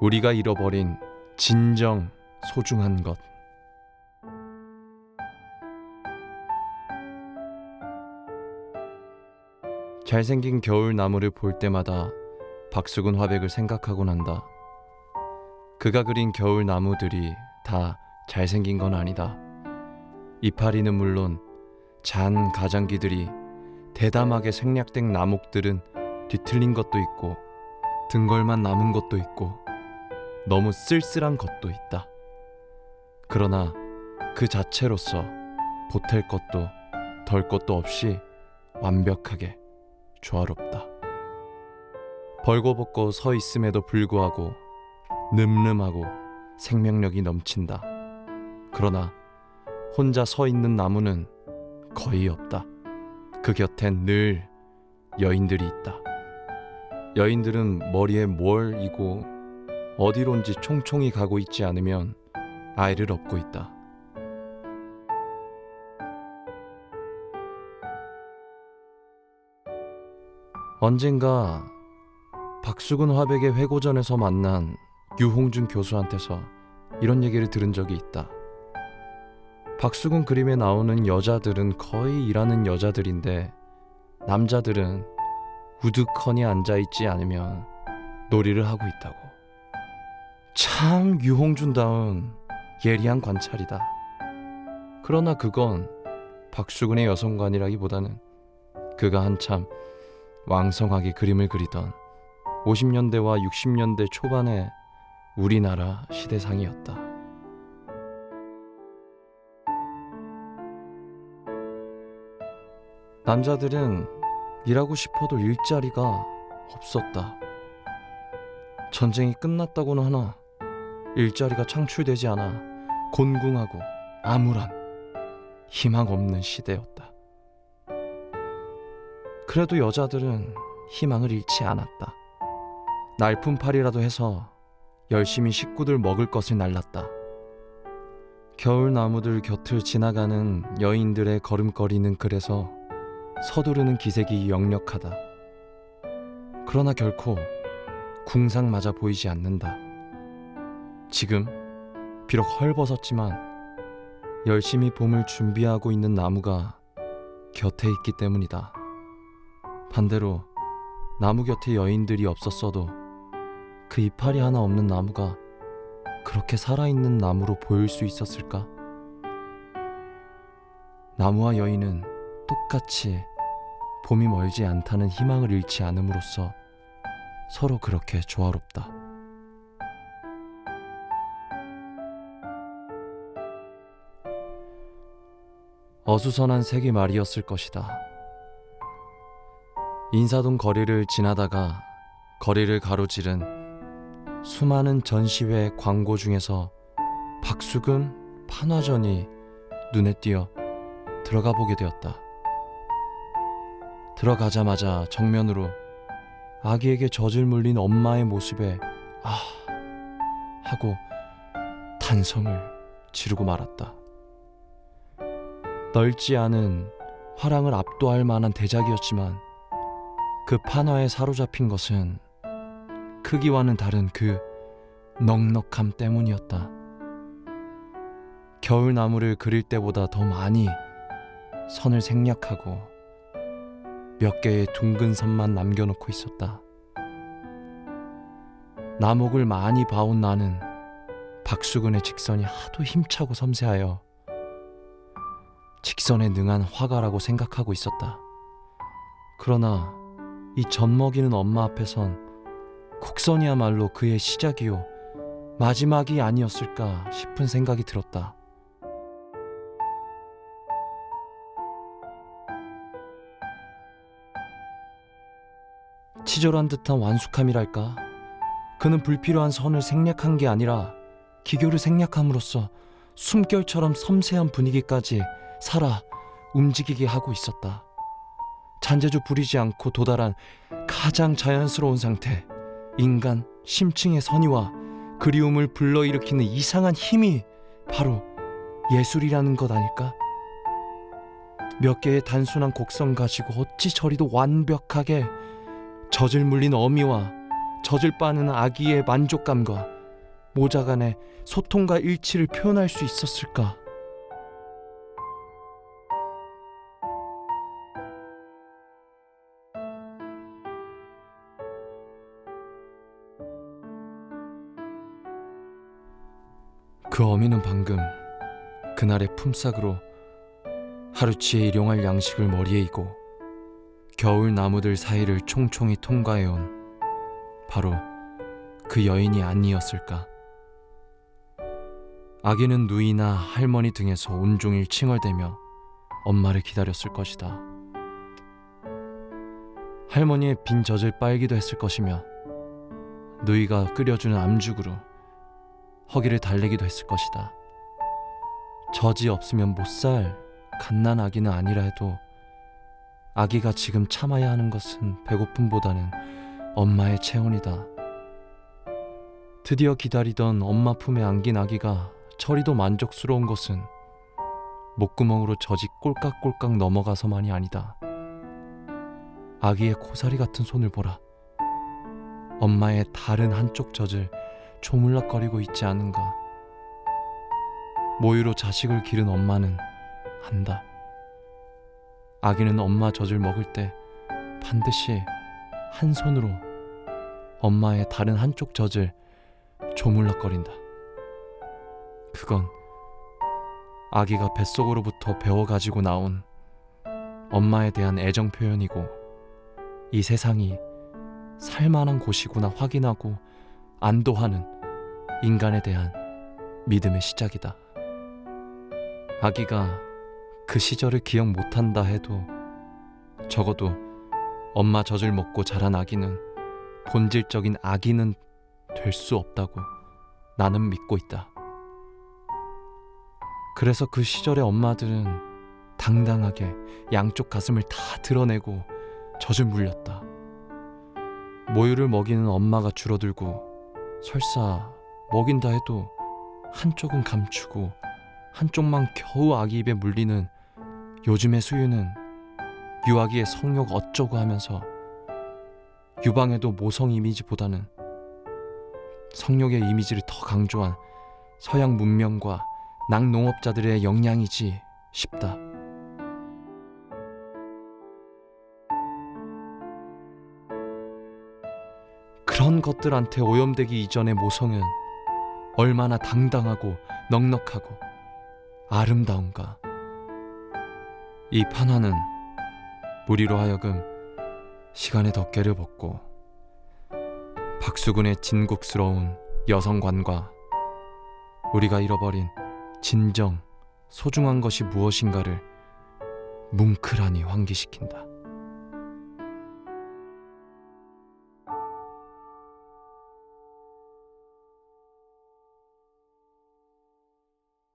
우리가 잃어버린 진정 소중한 것. 잘생긴 겨울 나무를 볼 때마다 박수근 화백을 생각하곤 한다. 그가 그린 겨울 나무들이 다 잘생긴 건 아니다. 이파리는 물론 잔 가장기들이 대담하게 생략된 나목들은 뒤틀린 것도 있고 등걸만 남은 것도 있고 너무 쓸쓸한 것도 있다. 그러나 그 자체로서 보탤 것도 덜 것도 없이 완벽하게 조화롭다. 벌거벗고 서 있음에도 불구하고 늠름하고 생명력이 넘친다. 그러나 혼자 서 있는 나무는 거의 없다. 그 곁엔 늘 여인들이 있다. 여인들은 머리에 뭘 이고 어디론지 총총히 가고 있지 않으면 아이를 업고 있다. 언젠가 박수근 화백의 회고전에서 만난 유홍준 교수한테서 이런 얘기를 들은 적이 있다. 박수근 그림에 나오는 여자들은 거의 일하는 여자들인데 남자들은 우두커니 앉아있지 않으면 놀이를 하고 있다고. 참 유홍준다운 예리한 관찰이다. 그러나 그건 박수근의 여성관이라기보다는 그가 한참 왕성하게 그림을 그리던 50년대와 60년대 초반의 우리나라 시대상이었다. 남자들은 일하고 싶어도 일자리가 없었다. 전쟁이 끝났다고는 하나 일자리가 창출되지 않아 곤궁하고 암울한 희망 없는 시대였다. 그래도 여자들은 희망을 잃지 않았다. 날품팔이라도 해서 열심히 식구들 먹을 것을 날랐다. 겨울 나무들 곁을 지나가는 여인들의 걸음걸이는 그래서 서두르는 기색이 역력하다. 그러나 결코 궁상맞아 보이지 않는다. 지금 비록 헐벗었지만 열심히 봄을 준비하고 있는 나무가 곁에 있기 때문이다. 반대로 나무 곁에 여인들이 없었어도 그 이파리 하나 없는 나무가 그렇게 살아있는 나무로 보일 수 있었을까? 나무와 여인은 똑같이 봄이 멀지 않다는 희망을 잃지 않음으로써 서로 그렇게 조화롭다. 어수선한 색이 말이었을 것이다. 인사동 거리를 지나다가 거리를 가로지른 수많은 전시회 광고 중에서 박수근 판화전이 눈에 띄어 들어가 보게 되었다. 들어가자마자 정면으로 아기에게 젖을 물린 엄마의 모습에 아 하고 탄성을 지르고 말았다. 넓지 않은 화랑을 압도할 만한 대작이었지만 그 판화에 사로잡힌 것은 크기와는 다른 그 넉넉함 때문이었다. 겨울 나무를 그릴 때보다 더 많이 선을 생략하고 몇 개의 둥근 선만 남겨놓고 있었다. 나목을 많이 봐온 나는 박수근의 직선이 하도 힘차고 섬세하여 직선에 능한 화가라고 생각하고 있었다. 그러나 이 젖먹이는 엄마 앞에선 곡선이야말로 그의 시작이요 마지막이 아니었을까 싶은 생각이 들었다. 치졸한 듯한 완숙함이랄까. 그는 불필요한 선을 생략한 게 아니라 기교를 생략함으로써 숨결처럼 섬세한 분위기까지 살아 움직이게 하고 있었다. 잔재주 부리지 않고 도달한 가장 자연스러운 상태. 인간 심층의 선의와 그리움을 불러일으키는 이상한 힘이 바로 예술이라는 것 아닐까? 몇 개의 단순한 곡선 가지고 어찌 저리도 완벽하게 젖을 물린 어미와 젖을 빠는 아기의 만족감과 모자 간의 소통과 일치를 표현할 수 있었을까? 그 어미는 방금 그날의 품삯으로 하루치에 일용할 양식을 머리에 이고 겨울 나무들 사이를 총총히 통과해온 바로 그 여인이 아니었을까. 아기는 누이나 할머니 등에서 온종일 칭얼대며 엄마를 기다렸을 것이다. 할머니의 빈 젖을 빨기도 했을 것이며 누이가 끓여주는 암죽으로 허기를 달래기도 했을 것이다. 젖이 없으면 못 살 갓난 아기는 아니라 해도 아기가 지금 참아야 하는 것은 배고픔보다는 엄마의 체온이다. 드디어 기다리던 엄마 품에 안긴 아기가 저리도 만족스러운 것은 목구멍으로 젖이 꼴깍꼴깍 넘어가서만이 아니다. 아기의 코사리 같은 손을 보라. 엄마의 다른 한쪽 젖을 조물락거리고 있지 않은가. 모유로 자식을 기른 엄마는 한다. 아기는 엄마 젖을 먹을 때 반드시 한 손으로 엄마의 다른 한쪽 젖을 조물락거린다. 그건 아기가 뱃속으로부터 배워가지고 나온 엄마에 대한 애정 표현이고 이 세상이 살만한 곳이구나 확인하고 안도하는 인간에 대한 믿음의 시작이다. 아기가 그 시절을 기억 못한다 해도 적어도 엄마 젖을 먹고 자란 아기는 본질적인 아기는 될 수 없다고 나는 믿고 있다. 그래서 그 시절의 엄마들은 당당하게 양쪽 가슴을 다 드러내고 젖을 물렸다. 모유를 먹이는 엄마가 줄어들고 설사 먹인다 해도 한쪽은 감추고 한쪽만 겨우 아기 입에 물리는 요즘의 수유는 유아기의 성욕 어쩌고 하면서 유방에도 모성 이미지보다는 성욕의 이미지를 더 강조한 서양 문명과 낙농업자들의 영향이지 싶다. 그런 것들한테 오염되기 이전의 모성은 얼마나 당당하고 넉넉하고 아름다운가. 이 판화는 우리로 하여금 시간의 덮개를 벗고 박수군의 진국스러운 여성관과 우리가 잃어버린 진정 소중한 것이 무엇인가를 뭉클하니 환기시킨다.